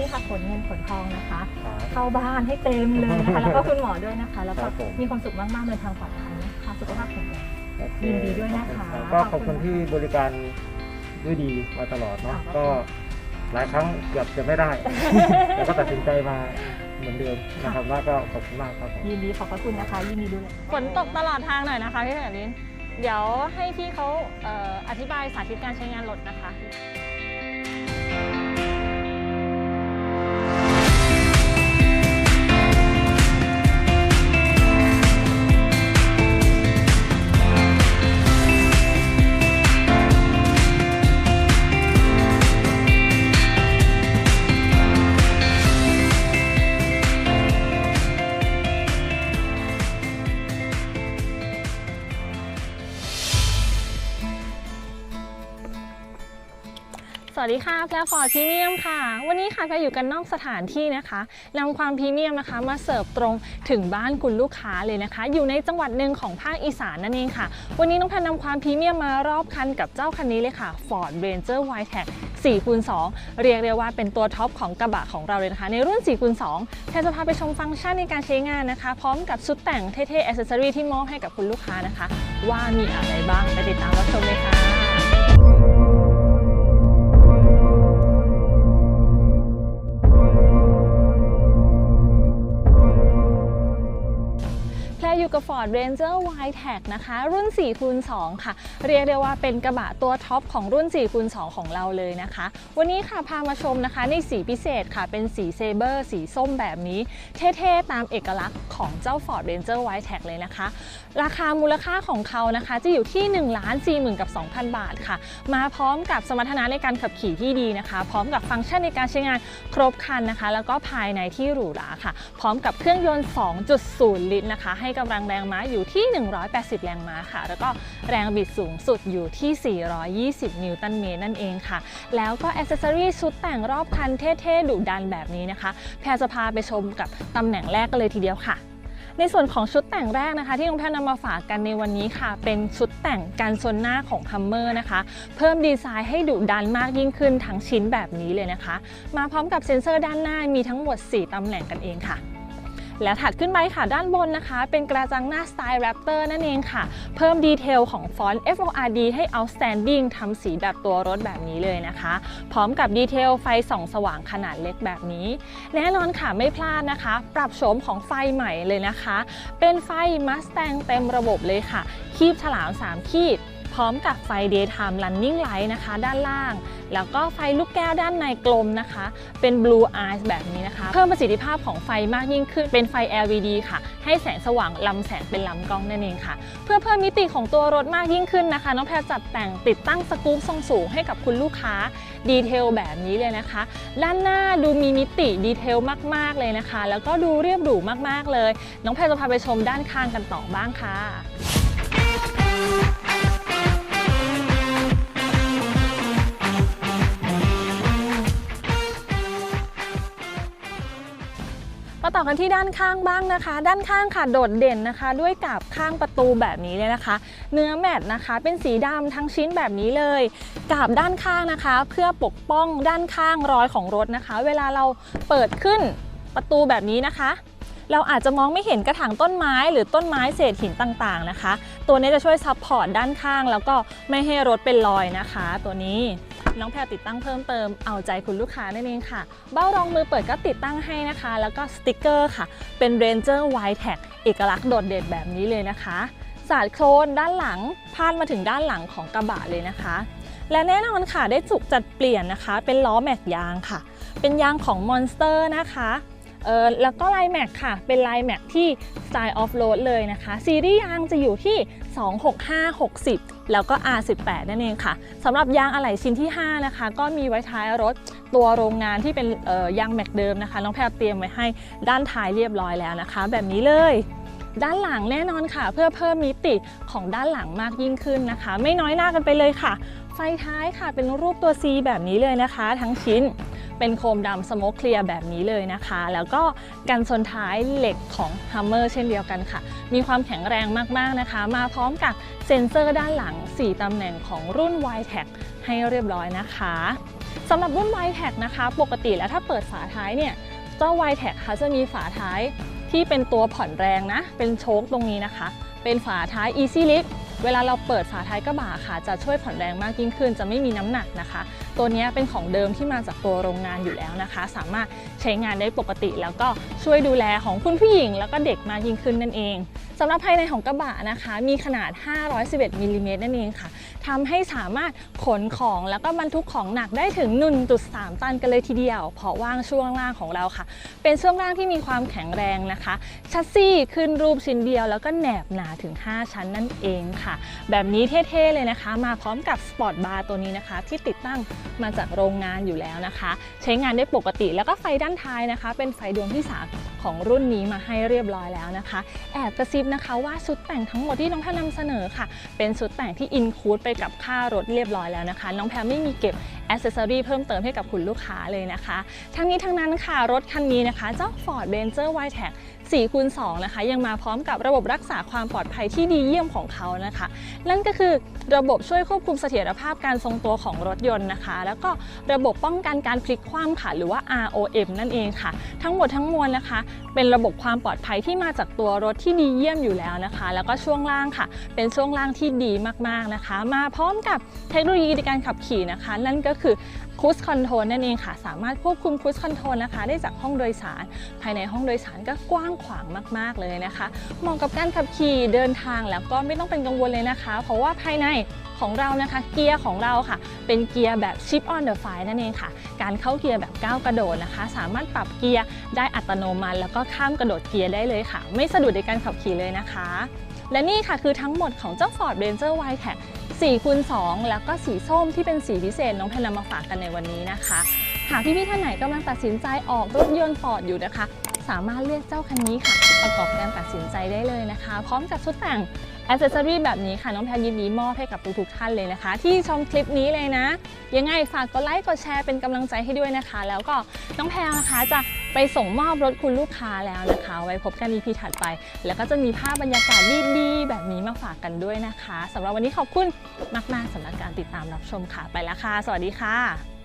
นี้ค่ะขนเงินขนทองนะคะครับเข้าบ้านให้เต็มเลยนะคะ แล้วก็คุณหมอด้วยนะคะ แล้วคก็รับผมมีความสุขมากๆเลยทางปลอดภัยนะคะสุขภาพแข็งแรงโอเคยินดีด้วยนะคะรับก็ขอบคุณที่บริการด้วยดีมาตลอดเนาะขอบคุณก็หลายครั้งเกือบจะไม่ได้ แต่ก็ตัดสินใจมาเหมือนเดิมนะครับว่าก็ขอบคุณมากครับผมยินดีขอบพระคุณนะคะ ยินดีด้วยฝนตกตลอดทางหน่อยนะคะพี่แผ่นดินเดี๋ยวให้พี่เขาเอ่ออธิบายสาธิตการใช้งานรถนะคะ วัสดีค่ะแพรฟอร์ดพรีเมียมค่ะ วันนี้ค่ะแพอยู่กันนอกสถานที่นะคะนำความพรีเมียมนะคะ มาเสิร์ฟตรงถึงบ้านคุณลูกค้าเลยนะคะ อยู่ในจังหวัดหนึ่งของภาคอีสานนั่นเองค่ะ วันนี้น้องแพรนำความพรีเมียมมารอบคันกับเจ้าคันนี้เลยค่ะ Ford Ranger Wildtrak 4คูณ2เรียกได้ว่าเป็นตัวท็อปของกระบะของเราเลยนะคะ ในรุ่น4คูณ2แพรจะพาไปชมฟังก์ชันในการใช้งานนะคะ พร้อมกับชุดแต่งเท่ๆอ c เซสซอรีที่มอบให้กับคุณลูกค้านะคะ ว่ามีอะไรบ้างไปติดตามรับชมเลยค่ะ อยู่กับ Ford Ranger Wildtrak นะคะ รุ่น4คูณ2ค่ะ เรียกได้ว่าเป็นกระบะตัวท็อปของรุ่น4คูณ2ของเราเลยนะคะ วันนี้ค่ะพามาชมนะคะในสีพิเศษค่ะ เป็นสีเซเบอร์สีส้มแบบนี้ เท่ๆ ตามเอกลักษณ์ของเจ้า Ford Ranger Wildtrak เลยนะคะ ราคามูลค่าของเขานะคะ จะอยู่ที่1 4 0 0 0 0กับ2,000 บาทค่ะ มาพร้อมกับสมรรถนะในการขับขี่ที่ดีนะคะ พร้อมกับฟังก์ชันในการใช้งานครบครันนะคะ แล้วก็ภายในที่หรูหราค่ะ พร้อมกับเครื่องยนต์ 2.0 ลิตรนะคะ ให้กำลังแรงม้าอยู่ที่ 180 แรงม้าค่ะ แล้วก็แรงบิดสูงสุดอยู่ที่ 420 นิวตันเมตรนั่นเองค่ะ แล้วก็อ c เซสซอรีชุดแต่งรอบคันเท่ๆดุดันแบบนี้นะคะ แพรจะพาไปชมกับตำแหน่งแรกกันเลยทีเดียวค่ะในส่วนของชุดแต่งแรกนะคะ ที่น้องแพทย์นำมาฝากกันในวันนี้ค่ะ เป็นชุดแต่งการชนหน้าของฮัมเมอร์นะคะ เพิ่มดีไซน์ให้ดุดันมากยิ่งขึ้นทั้งชิ้นแบบนี้เลยนะคะ มาพร้อมกับเซ็นเซอร์ด้านหน้ามีทั้งหมด 4ตำแหน่งกันเองค่ะ และถัดขึ้นไปค่ะด้านบนนะคะ เป็นกระจังหน้าสไตล์แรปเตอร์นั่นเองค่ะ เพิ่มดีเทลของฟอนต์ FORD ให้ outstanding ทำสีแบบตัวรถแบบนี้เลยนะคะ พร้อมกับดีเทลไฟส่องสว่างขนาดเล็กแบบนี้ แน่นอนค่ะไม่พลาดนะคะ ปรับโฉมของไฟใหม่เลยนะคะ เป็นไฟ Mustang เต็มระบบเลยค่ะ คีบฉลาม 3 คีบ พร้อมกับไฟ daytime running light นะคะ ด้านล่าง แล้วก็ไฟลูกแก้วด้านในกลมนะคะ เป็น blue eyes แบบนี้นะคะ เพิ่มประสิทธิภาพของไฟมากยิ่งขึ้น เป็นไฟ LED ค่ะ ให้แสงสว่างลำแสงเป็นลำกล้องนั่นเองค่ะ เพื่อเพิ่มมิติของตัวรถมากยิ่งขึ้นนะคะ น้องแพรจัดแต่งติดตั้งสกู๊ปทรงสูงให้กับคุณลูกค้าดีเทลแบบนี้เลยนะคะ ด้านหน้าดูมีมิติดีเทลมาก ๆ เลยนะคะ แล้วก็ดูเรียบหรูมาก ๆ เลย น้องแพรจะพาไปชมด้านข้างกันต่อบ้างค่ะ มาต่อกันที่ด้านข้างบ้างนะคะ ด้านข้างค่ะโดดเด่นนะคะ ด้วยกาบข้างประตูแบบนี้เลยนะคะ เนื้อแมตต์นะคะ เป็นสีดำทั้งชิ้นแบบนี้เลยกาบด้านข้างนะคะ เพื่อปกป้องด้านข้างรอยของรถนะคะ เวลาเราเปิดขึ้นประตูแบบนี้นะคะเราอาจจะมองไม่เห็นกระถางต้นไม้หรือต้นไม้เศษหินต่างๆนะคะ ตัวนี้จะช่วยซับพอร์ตด้านข้างแล้วก็ไม่ให้รถเป็นรอยนะคะ ตัวนี้ น้องแพรติดตั้งเพิ่มเติมเอาใจคุณลูกค้านั่นเองค่ะ เบ้ารองมือเปิดก็ติดตั้งให้นะคะ แล้วก็สติกเกอร์ค่ะ เป็น Ranger Wide Tag เอกลักษณ์โดดเด่นแบบนี้เลยนะคะสาดโครนด้านหลังพาดมาถึงด้านหลังของกระบะเลยนะคะ และแน่นอนค่ะได้จุกจัดเปลี่ยนนะคะ เป็นล้อแม็กยางค่ะ เป็นยางของ Monster นะคะเออแล้วก็ลายแม็กค่ะ เป็นลายแม็กที่ Style Off Road เลยนะคะ ซีรีส์ยางจะอยู่ที่ 265 60 แล้วก็ R18 นั่นเองค่ะสำหรับยางอะไหล่ชิ้นที่ 5 นะคะ ก็มีไว้ท้ายรถตัวโรงงานที่เป็นยางแม็กเดิมนะคะ น้องแพรเตรียมไว้ให้ด้านท้ายเรียบร้อยแล้วนะคะ แบบนี้เลยด้านหลังแน่นอนค่ะ เพื่อเพิ่มมิติของด้านหลังมากยิ่งขึ้นนะคะ ไม่น้อยหน้ากันไปเลยค่ะ ไฟท้ายค่ะเป็นรูปตัว C แบบนี้เลยนะคะ ทั้งชิ้นเป็นโคมดำสโมกเคลียร์แบบนี้เลยนะคะ แล้วก็กันชนท้ายเหล็กของ Hummer เช่นเดียวกันค่ะ มีความแข็งแรงมากๆนะคะ มาพร้อมกับ เซ็นเซอร์ด้านหลัง 4 ตำแหน่งของรุ่น y t e c ให้เรียบร้อยนะคะสำหรับรุ่น y t e c นะคะ ปกติแล้วถ้าเปิดฝาท้ายเนี่ยเจ้า y t e c ค่ะจะมีฝาท้ายที่เป็นตัวผ่อนแรงนะ เป็นโชคตรงนี้นะคะ เป็นฝาท้าย Easy Lift เวลาเราเปิดฝาท้ายกระบะค่ะ จะช่วยผ่อนแรงมากยิ่งขึ้น จะไม่มีน้ำหนักนะคะ ตัวนี้เป็นของเดิมที่มาจากตัวโรงงานอยู่แล้วนะคะ สามารถใช้งานได้ปกติแล้วก็ช่วยดูแลของคุณผู้หญิง แล้วก็เด็กมากยิ่งขึ้นนั่นเอง สำหรับภายในของกระบะนะคะ มีขนาด 511มิลลิเมตรนั่นเองค่ะทำให้สามารถขนของแล้วก็บรรทุกของหนักได้ถึง 1.3 ตันกันเลยทีเดียว เพราะว่างช่วงล่างของเราค่ะ เป็นช่วงล่างที่มีความแข็งแรงนะคะชัสซี่ขึ้นรูปชิ้นเดียว แล้วก็แหนบหนาถึง 5 ชั้นนั่นเองค่ะ แบบนี้เท่ๆเลยนะคะ มาพร้อมกับสปอร์ตบาร์ตัวนี้นะคะ ที่ติดตั้งมาจากโรงงานอยู่แล้วนะคะ ใช้งานได้ปกติแล้วก็ไฟด้านท้ายนะคะ เป็นไฟดวงที่3ของรุ่นนี้มาให้เรียบร้อยแล้วนะคะ แอบกระซิบนะคะว่าชุดแต่งทั้งหมดที่น้องแพรนำเสนอค่ะ เป็นชุดแต่งที่อินคูดไปกับค่ารถเรียบร้อยแล้วนะคะ น้องแพรไม่มีเก็บอ c เซอรี่เพิ่มเติมให้กับคุณลูกค้าเลยนะคะ ทั้งนี้ทั้งนั้นค่ะ รถคันนี้นะคะ เจ้า Ford Ranger y t e c 4คูณ2นะคะ ยังมาพร้อมกับระบบรักษาความปลอดภัยที่ดีเยี่ยมของเขานะคะ นั่นก็คือ ระบบช่วยควบคุมเสถียรภาพการทรงตัวของรถยนต์นะคะ แล้วก็ระบบป้องกันการพลิกคว่ำค่ะ หรือว่า ROM นั่นเองค่ะ ทั้งหมดทั้งมวลนะคะ เป็นระบบความปลอดภัยที่มาจากตัวรถที่ดีเยี่ยมอยู่แล้วนะคะ แล้วก็ช่วงล่างค่ะ เป็นช่วงล่างที่ดีมากๆนะคะ มาพร้อมกับเทคโนโลยีในการขับขี่นะคะ นั่นก็คือ คูสคอนโทรลนั่นเองค่ะ สามารถควบคุมคูสคอนโทรลนะคะ ได้จากห้องโดยสาร ภายในห้องโดยสารก็กว้างขวางมากๆเลยนะคะ เหมาะกับการขับขี่เดินทางแล้วก็ไม่ต้องเป็นกังวลเลยนะคะ เพราะว่าภายในของเรานะคะเกียร์ของเราค่ะ เป็นเกียร์แบบ Chip on the fly นั่นเองค่ะ การเข้าเกียร์แบบก้าวกระโดดนะคะ สามารถปรับเกียร์ได้อัตโนมัติ แล้วก็ข้ามกระโดดเกียร์ได้เลยค่ะ ไม่สะดุดในการขับขี่เลยนะคะ และนี่ค่ะคือทั้งหมดของเจ้า Ford Ranger y t e c 4คูณ2แล้วก็สีส้มที่เป็นสีพิเศษน้องแพนนำมาฝากกันในวันนี้นะคะ หากพี่ๆท่านไหนกำลังตัดสินใจออกรถยนต์ Ford อยู่นะคะ สามารถเลือกเจ้าคันนี้ค่ะ ประกอบการตัดสินใจได้เลยนะคะ พร้อมกับชุดแต่งอ c เซอรี่แบบนี้ค่ะ น้องแพนยินดีมอบให้กับทุกๆท่านเลยนะคะ ที่ชมคลิปนี้เลยนะ ยังไงฝากกดไลค์กดแชร์เป็นกำลังใจให้ด้วยนะคะ แล้วก็น้องแพรนะคะจะ ไปส่งมอบรถคุณลูกค้าแล้วนะคะ ไว้พบกัน EP ถัดไป แล้วก็จะมีภาพบรรยากาศดีๆแบบนี้มาฝากกันด้วยนะคะสำหรับวันนี้ขอบคุณมากๆสำหรับการติดตามรับชมค่ะไปแล้วค่ะ สวัสดีค่ะ